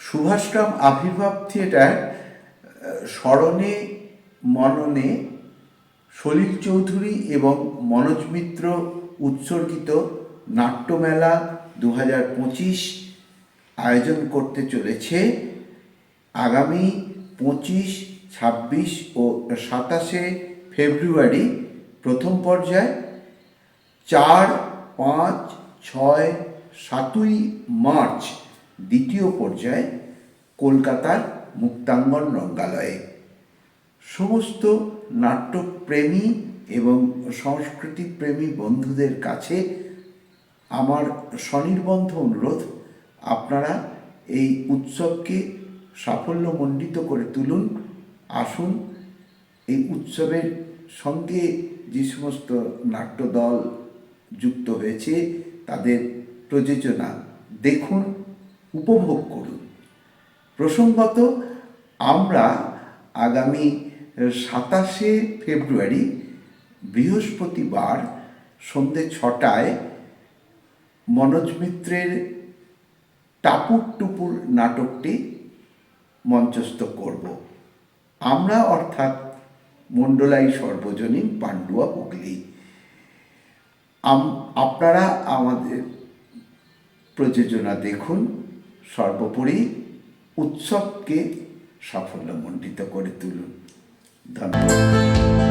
সুভাষগ্রাম আবির্ভাব থিয়েটার স্মরণে, মননে সলিল চৌধুরী এবং মনোজ মিত্র উৎসর্গিত নাট্যমেলা দু হাজার পঁচিশ আয়োজন করতে চলেছে আগামী পঁচিশ, ছাব্বিশ ও সাতাশে ফেব্রুয়ারি প্রথম পর্যায়। চার, পাঁচ, ছয়, সাতই মার্চ দ্বিতীয় পর্যায়ে কলকাতার মুক্তাঙ্গন রঙ্গালয়ে। সমস্ত নাট্যপ্রেমী এবং সংস্কৃতিপ্রেমী বন্ধুদের কাছে আমার স্বনির্বন্ধ অনুরোধ আপনারা এই উৎসবকে সাফল্যমণ্ডিত করে তুলুন, আসুন, এই উৎসবের সঙ্গে যে সমস্ত নাট্যদল যুক্ত হয়েছে, তাদের প্রযোজনা দেখুন, উপভোগ করুন। প্রসঙ্গত, আমরা আগামী সাতাশে ফেব্রুয়ারি, বৃহস্পতিবার সন্ধে ছটায় মনোজ মিত্রের টাপুর টুপুর নাটকটি মঞ্চস্থ করব। আমরা অর্থাৎ মণ্ডলাই সর্বজনীন পাণ্ডুয়া হুগলি। আপনারা আমাদের প্রযোজনা দেখুন। সর্বোপরি উৎসবকে সাফল্যমণ্ডিত করে তুলুন। ধন্যবাদ।